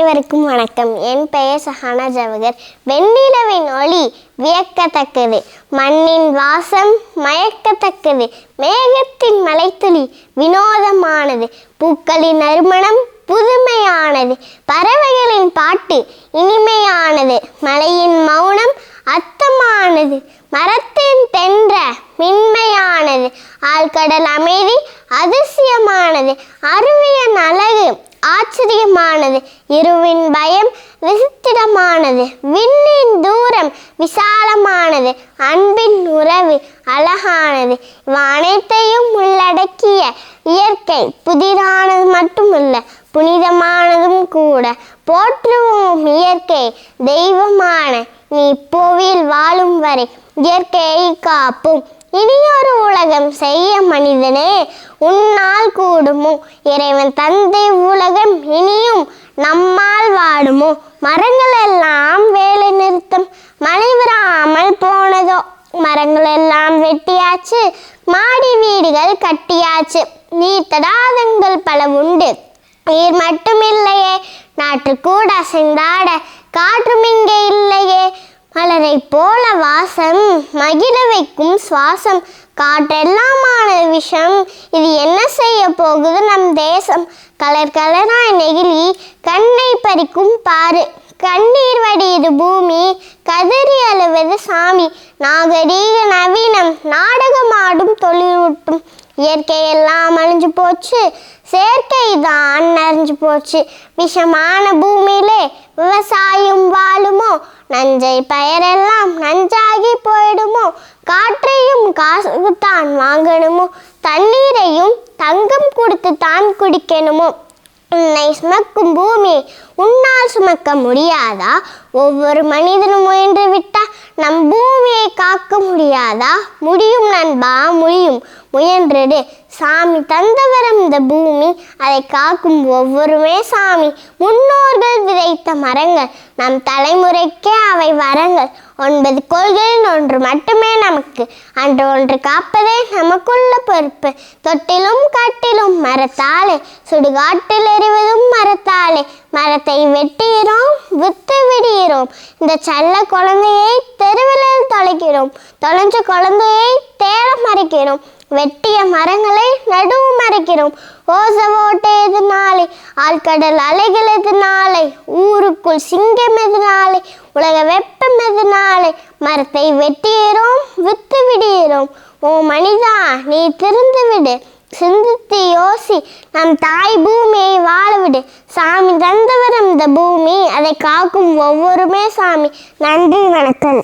அனைவருக்கும் வணக்கம். என் பெயர் சஹானா ஜவகர். வெண்ணிலவின் ஒளி வியக்கத்தக்கது. மண்ணின் வாசம் மயக்கத்தக்கது. மேகத்தின் மலைத்துளி வினோதமானது. பூக்களின் நறுமணம் புதுமையானது. பறவைகளின் பாட்டு இனிமையானது. மலையின் மௌனம் அத்தமானது மரத்தின் தென்ற மின்மையானது. ஆழ்கடல் அமைதி அதிசயமானது. அருவியின் அழகு ஆச்சரியமானது. இருவின் பயம் விசித்திரமானது. விண்ணின் தூரம் விசாலமானது. அன்பின் உறவு அழகானது. அனைத்தையும் உள்ளடக்கிய இயற்கை புதிதானது மட்டுமல்ல புனிதமானதும் கூட. போற்றுவோம் இயற்கை தெய்வமான நீ புவியில் வாழும் வரை இயற்கையை காப்போம். இனியொரு உலகம் செய்ய மனிதனே உன்னால் கூடுமோ? இறைவன் தந்தை உலகம் இனியும் நம்மால் வாடுமோ? மரங்கள் எல்லாம் வேலை நிறுத்தம் மழை வராமல் போனதோ? மரங்கள் எல்லாம் வெட்டியாச்சு மாடி வீடுகள் கட்டியாச்சு நீர் தடாதங்கள் பல உண்டு. நீர் மட்டுமில்லையே நாற்று கூட அசைந்தாட காற்றும் இங்கே இல்லையே. மலரை போல வாசம் மகிழ வைக்கும் சுவாசம். காற்றெல்லாமான விஷம். இது என்ன செய்ய போகுது நம் தேசம்? கலர் கலராய் நெகிழி கண்ணை பறிக்கும் பாரு கண்ணீர் வடியுது பூமி. கதறி அழுவது சாமி. நாகரீக நவீனம். நாடகமாடும் தொழில்நுட்பம் இயற்கையெல்லாம் அழிஞ்சு போச்சு. செயற்கை தான் நிறைஞ்சு போச்சு. விஷமான பூமியிலே விவசாயம் வாழுமோ? நஞ்சை பயிரெல்லாம் நஞ்சாகி போயிடுமோ? காற்றையும் காசு தான் வாங்கணுமோ? தண்ணீரையும் தங்கம் கொடுத்து தான் குடிக்கணுமோ? உன்னை சுமக்கும் பூமி உன்னால் சுமக்க முடியாதா? ஒவ்வொரு மனிதனும் முயன்று விட்டா நம் பூமியை காக்க முடியாதா? முடியும் நண்பா முடியும். முயன்றது சாமி தந்தவரம் இந்த பூமி. அதை காக்கும் ஒவ்வொருமே சாமி. முன்னோர்கள் விதைத்த மரங்கள். நம் தலைமுறைக்கே அவை வரங்கள். ஒன்பது கோள்களில் ஒன்று மட்டுமே நமக்கு. அன்று ஒன்று காப்பதே நமக்குள்ள பொறுப்பு. தொட்டிலும் காட்டிலும் மரத்தாலே. சுடுகாட்டில் எறிவதும் மரத்தாலே. மரத்தை வெட்டுகிறோம் வித்து விடுகிறோம். இந்த செல்ல குழந்தையை தெருவில் தொலைக்கிறோம். தொலைஞ்ச குழந்தையை தேட மறைக்கிறோம். வெட்டிய மரங்களை நடுவு மறைக்கிறோம். ஓசவோட்டை ஓட்டை எதுனாலே ஆழ்கடல் அலைகள் எதுனாலே ஊருக்குள் சிங்கம் எதுனாலே உலக வெப்பம் எதுனாலே மரத்தை வெட்டுகிறோம் வித்து விடுகிறோம் ஓ மனிதா நீ திருந்து விடு. சிந்தித்து யோசி. நம் தாய் பூமியை வாழ விடு சாமி தந்தவரம் இந்த பூமி. அதை காக்கும் ஒவ்வொருமே சாமி. நன்றி வணக்கம்.